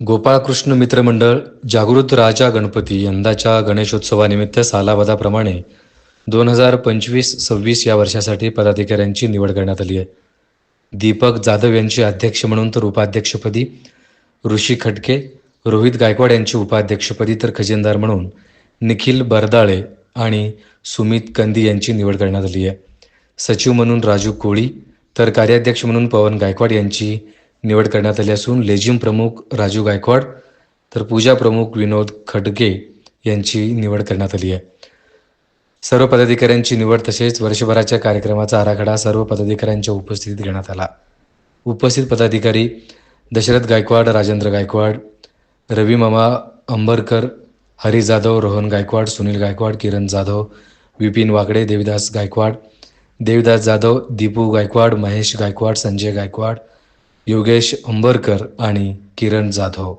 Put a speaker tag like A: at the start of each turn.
A: गोपाळकृष्ण मित्रमंडळ जागृत राजा गणपती यंदाच्या गणेशोत्सवानिमित्त सालाबादाप्रमाणे दोन हजार पंचवीस सव्वीस या वर्षासाठी पदाधिकाऱ्यांची निवड करण्यात आली आहे. दीपक जाधव यांची अध्यक्ष म्हणून तर उपाध्यक्षपदी ऋषी खटके रोहित गायकवाड यांची उपाध्यक्षपदी तर खजिनदार म्हणून निखिल बरदाळे आणि सुमित कंदी यांची निवड करण्यात आली आहे. सचिव म्हणून राजू कोळी तर कार्याध्यक्ष म्हणून पवन गायकवाड यांची निवड करण्यात आली असून लेझिम प्रमुख राजू गायकवाड तर पूजा प्रमुख विनोद खडके यांची निवड करण्यात आली आहे. सर्व पदाधिकाऱ्यांची निवड तसेच वर्षभराच्या कार्यक्रमाचा आराखडा सर्व पदाधिकाऱ्यांच्या उपस्थितीत घेण्यात आला. उपस्थित पदाधिकारी दशरथ गायकवाड राजेंद्र गायकवाड रवी मामा अंबरकर हरी जाधव रोहन गायकवाड सुनील गायकवाड किरण जाधव विपिन वाकडे देविदास गायकवाड देविदास जाधव दीपू गायकवाड महेश गायकवाड संजय गायकवाड योगेश अंबरकर आणि किरण जाधव.